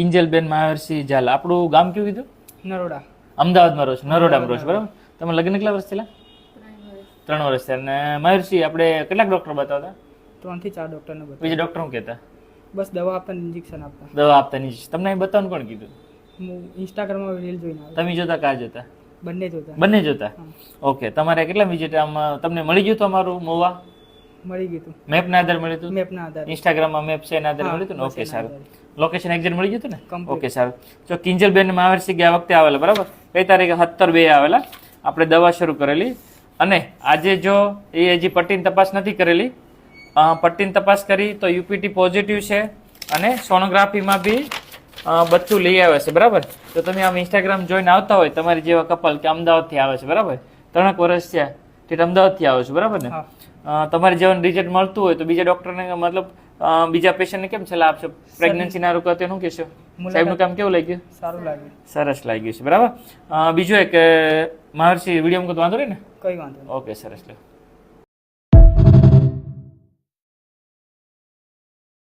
કિંજલબેન મહારસિંહ ઝાલા. આપણું ગામ કયું કીધું? નરોડા. અમદાવાદમાં રહો છો. નરોડામાં રહો છો બરાબર? તમે લગ્ન કેટલા વર્ષ થયેલા? ત્રણ વર્ષ. થયા. અને મયુરસિંહ આપણે કેટલાક ડૉક્ટર બતાવતા? ત્રણથી ચાર ડૉક્ટરને ને બીજા ડૉક્ટર શું કહેતા? બસ દવા આપતા ઇન્જેક્શન આપતા દવા આપતા ઇન્જેક્શન તમને બતાવવાનું કોણ કીધું? હું ઇન્સ્ટાગ્રામમાં રીલ જોઈને તમે જોતા કા જોતા? બંને જોતા. બંને જોતા? ઓકે તમારે કેટલા વિઝિટ આમ તમને મળી ગયું તમારું અમારું મોવા? મળી ગયું મેપના આધારે મળ્યું હતું મેપના આધારે. ઇન્સ્ટાગ્રામમાં મેપ છે એના આધારે મળ્યું હતું ને? ઓકે સારું. લોકેશન એક્ઝેક્ટ મળી ગયું હતું ને? ઓકે સારું. જો કિંજલબેન મહાવીરસિંહ ગયા વખતે આવેલા બરાબર? કઈ તારીખે સત્તર બે આવેલા. આપણે દવા શરૂ કરેલી. અને આજે જો એ હજી પટ્ટીની તપાસ નથી કરેલી પટ્ટીની તપાસ કરી તો યુપીટી પોઝિટિવ છે અને સોનોગ્રાફીમાં બી બધું લઈ આવે છે બરાબર? તો તમે આમ ઇન્સ્ટાગ્રામ જોઈને આવતા હોય તમારી જેવા કપલ કે અમદાવાદથી આવે છે બરાબર? ત્રણેક વર્ષ થયા તે અમદાવાદથી આવો છો બરાબર ને? તમારે જેવાનું રિઝલ્ટ મળતું હોય તો બીજા ડોક્ટરને મતલબ બીજા પેશન્ટને કેમ સલાહ આપશો? પ્રેગ્નન્સી ના રોકવા શું કહેશો? સાહેબનું કામ કેવું લાગ્યું? સારું લાગ્યું. સરસ લાગ્યું છે બરાબર? બીજું એક મહર્ષિ વીડિયો મૂકો તો વાંધો નહીં ને? કઈ વાંધો ઓકે સરસ લો